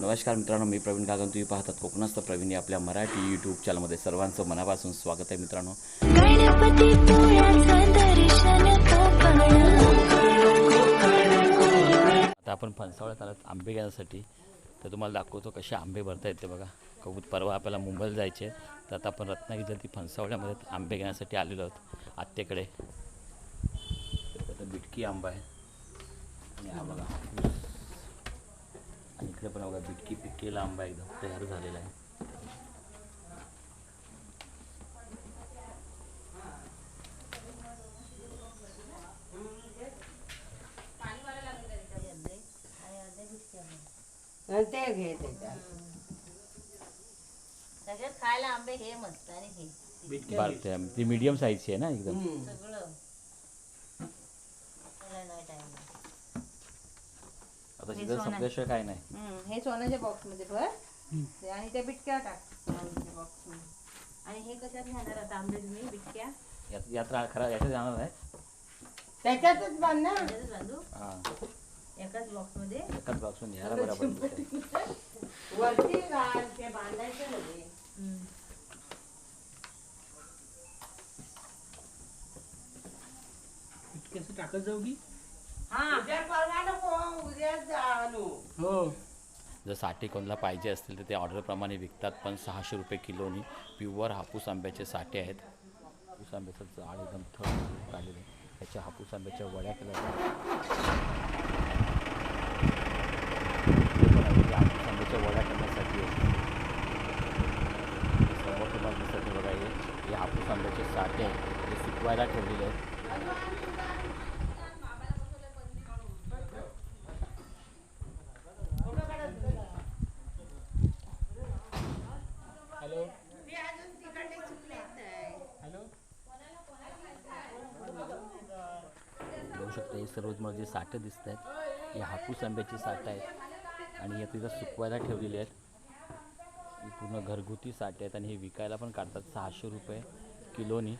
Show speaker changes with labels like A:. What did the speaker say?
A: नमस्कार मित्रांनो मी प्रवीण कागन. तुम्ही पाहतात कोकणस्थ प्रवीण आपल्या मराठी यूट्यूब चॅनलमध्ये सर्वांचं मनापासून स्वागत आहे मित्रांनो. आता आपण फणसावळ्यात आलात आंबे घेण्यासाठी तर तुम्हाला दाखवतो कसे आंबे भरता येते बघा. कबूत परवा आपल्याला मुंबईला जायचे. तर आता आपण रत्नागिरी ती फणसावळ्यामध्ये आंबे घेण्यासाठी आलेलो आहोत आत्तेकडे. बिटकी आंबा आहे. आणि हा बघा. आणि इकडे पण बघा बिटकी पिकलेला आंबा एकदम तयार झालेला आहे.
B: ते घे
C: सगळ्यात खायला आंबे हे मस्त आणि हे.
A: ती मीडियम साईजची आहे ना एकदम.
C: सगळं
A: आता तिथं संपल्याशिवाय काय नाही.
C: हम्म, हे सोन्याच्या बॉक्समध्ये भर. ते आणि त्या बिटक्या टाक. सोन्याच्या बॉक्समध्ये आणि हे कशात घेणार आता आंबे तुम्ही बिटक्या?
A: यात यात रा- खरा याच्यात जाणार नाही
B: त्याच्यातच बांध ना
C: त्याच्यातच बांधू?
A: हां.
C: एकाच बॉक्समध्ये
A: एकाच बॉक्सून दिसतंय.
B: वरती घाल ते बांधायचं मध्ये
C: हम्म.
D: कसं टाकत जाऊ की?
C: हा.
B: उद्या परवा नको
D: हो.
A: जर साठे कोणाला पाहिजे असतील तर ते ऑर्डरप्रमाणे विकतात पण सहाशे रुपये किलोनी प्युअर हापूस आंब्याचे साठे आहेत. हापूस आंब्याचं जाड एकदम थड आहे. त्याच्या हापूस आंब्याच्या वड्या केल्या हापूस आंब्याच्या वड्या करण्यासाठी समोर तुम्हाला दिसत बघा हे हे हापूस आंब्याचे साठे आहेत. ते सुकवायला ठेवलेले आहेत. शकता. हे सर्व तुम्हाला जे साठं दिसत आहेत हे हापूस आंब्याची साठं आहेत आणि हे तिथं सुकवायला ठेवलेली आहेत. पूर्ण घरगुती साठे आहेत आणि हे विकायला पण काढतात. सहाशे रुपये किलोनी.